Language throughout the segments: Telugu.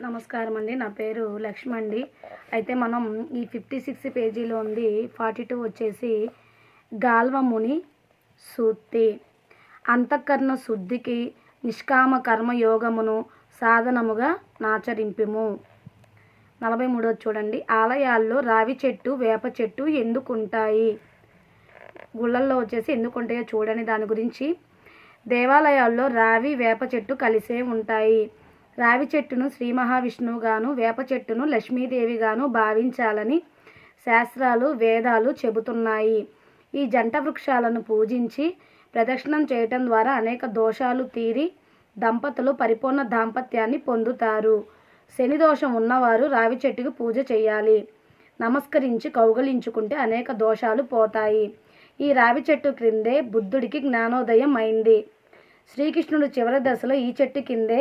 నమస్కారం అండి నా పేరు లక్ష్మండి. అండి అయితే మనం ఈ ఫిఫ్టీ సిక్స్ పేజీలో ఉంది ఫార్టీ టూ వచ్చేసి గాల్వముని సూక్తి అంతఃకరణ శుద్ధికి నిష్కామ కర్మ యోగమును సాధనముగా నాచరింపుము. నలభై మూడో చూడండి. ఆలయాల్లో రావి చెట్టు వేప చెట్టు ఎందుకుంటాయి? గుళ్ళల్లో వచ్చేసి ఎందుకుంటాయో చూడని దాని గురించి దేవాలయాల్లో రావి వేప చెట్టు కలిసే ఉంటాయి. రావి చెట్టును శ్రీ మహావిష్ణువుగాను వేప చెట్టును లక్ష్మీదేవిగాను భావించాలని శాస్త్రాలు వేదాలు చెబుతున్నాయి. ఈ జంట వృక్షాలను పూజించి ప్రదక్షిణం చేయటం ద్వారా అనేక దోషాలు తీరి దంపతులు పరిపూర్ణ దాంపత్యాన్ని పొందుతారు. శని దోషం ఉన్నవారు రావి చెట్టుకు పూజ చేయాలి. నమస్కరించి కౌగలించుకుంటే అనేక దోషాలు పోతాయి. ఈ రావి చెట్టు క్రిందే బుద్ధుడికి జ్ఞానోదయం అయింది. శ్రీకృష్ణుడు చివరి దశలో ఈ చెట్టు కిందే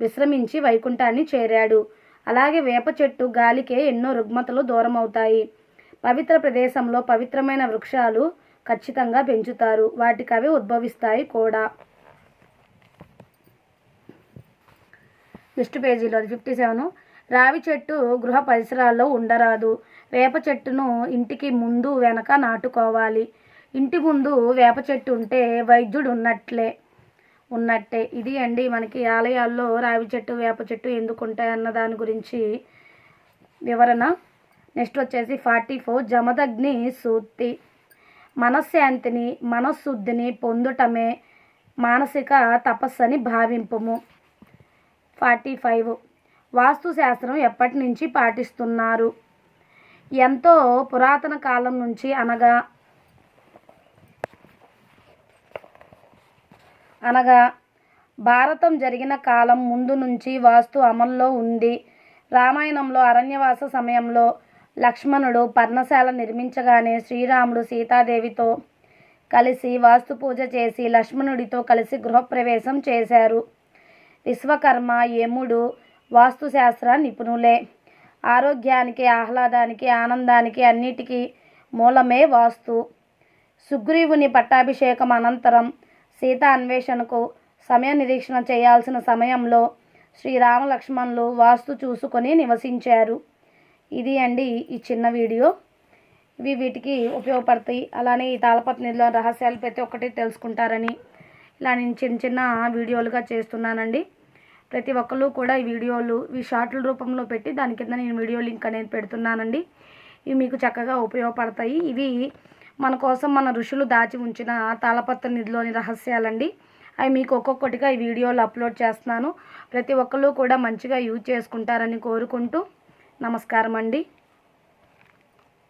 విశ్రమించి వైకుంఠాన్ని చేరాడు. అలాగే వేప చెట్టు గాలికే ఎన్నో రుగ్మతలు దూరమవుతాయి. పవిత్ర ప్రదేశంలో పవిత్రమైన వృక్షాలు ఖచ్చితంగా పెంచుతారు. వాటికవి ఉద్భవిస్తాయి కూడా. నెక్స్ట్ పేజీలో ఫిఫ్టీ సెవెన్ రావి చెట్టు గృహ పరిసరాల్లో ఉండరాదు. వేప చెట్టును ఇంటికి ముందు వెనక నాటుకోవాలి. ఇంటి ముందు వేప చెట్టు ఉంటే వైద్యుడు ఉన్నట్లే ఉన్నట్టే. ఇది అండి మనకి ఆలయాల్లో రావి చెట్టు వేప చెట్టు ఎందుకు ఉంటాయన్న దాని గురించి వివరణ. నెక్స్ట్ వచ్చేసి ఫార్టీ ఫోర్ జమదగ్ని సూక్తి. మనశ్శాంతిని మనశుద్ధిని పొందుటమే మానసిక తపస్సని భావింపము. ఫార్టీ ఫైవ్ వాస్తుశాస్త్రం ఎప్పటి నుంచి పాటిస్తున్నారు? ఎంతో పురాతన కాలం నుంచి అనగా అనగా భారతం జరిగిన కాలం ముందు నుంచి వాస్తు అమల్లో ఉంది. రామాయణంలో అరణ్యవాస సమయంలో లక్ష్మణుడు పర్ణశాల నిర్మించగానే శ్రీరాముడు సీతాదేవితో కలిసి వాస్తు పూజ చేసి లక్ష్మణుడితో కలిసి గృహప్రవేశం చేశారు. విశ్వకర్మ యముడు వాస్తుశాస్త్ర నిపుణులే. ఆరోగ్యానికి ఆహ్లాదానికి ఆనందానికి అన్నిటికీ మూలమే వాస్తు. సుగ్రీవుని పట్టాభిషేకం అనంతరం సీత అన్వేషణకు సమయ నిరీక్షణ చేయాల్సిన సమయంలో శ్రీరామ లక్ష్మణులు వాస్తు చూసుకొని నివసించారు. ఇది అండి ఈ చిన్న వీడియో. ఇవి వీటికి ఉపయోగపడతాయి. అలానే ఈ తాళపత్నిలో రహస్యాలు ప్రతి ఒక్కటి తెలుసుకుంటారని ఇలా నేను చిన్న చిన్న వీడియోలుగా చేస్తున్నానండి. ప్రతి ఒక్కరు కూడా ఈ వీడియోలు ఈ షార్ట్ల రూపంలో పెట్టి దాని కింద నేను వీడియో లింక్ అనేది పెడుతున్నానండి. ఇవి మీకు చక్కగా ఉపయోగపడతాయి. ఇవి మన కోసం మన ఋషులు దాచి ఉంచిన తాళపత్ర నిధిలోని రహస్యాలండి. అవి మీకు ఒక్కొక్కటిగా ఈ వీడియోలు అప్లోడ్ చేస్తున్నాను. ప్రతి ఒక్కరు కూడా మంచిగా యూజ్ చేసుకుంటారని కోరుకుంటూ నమస్కారం అండి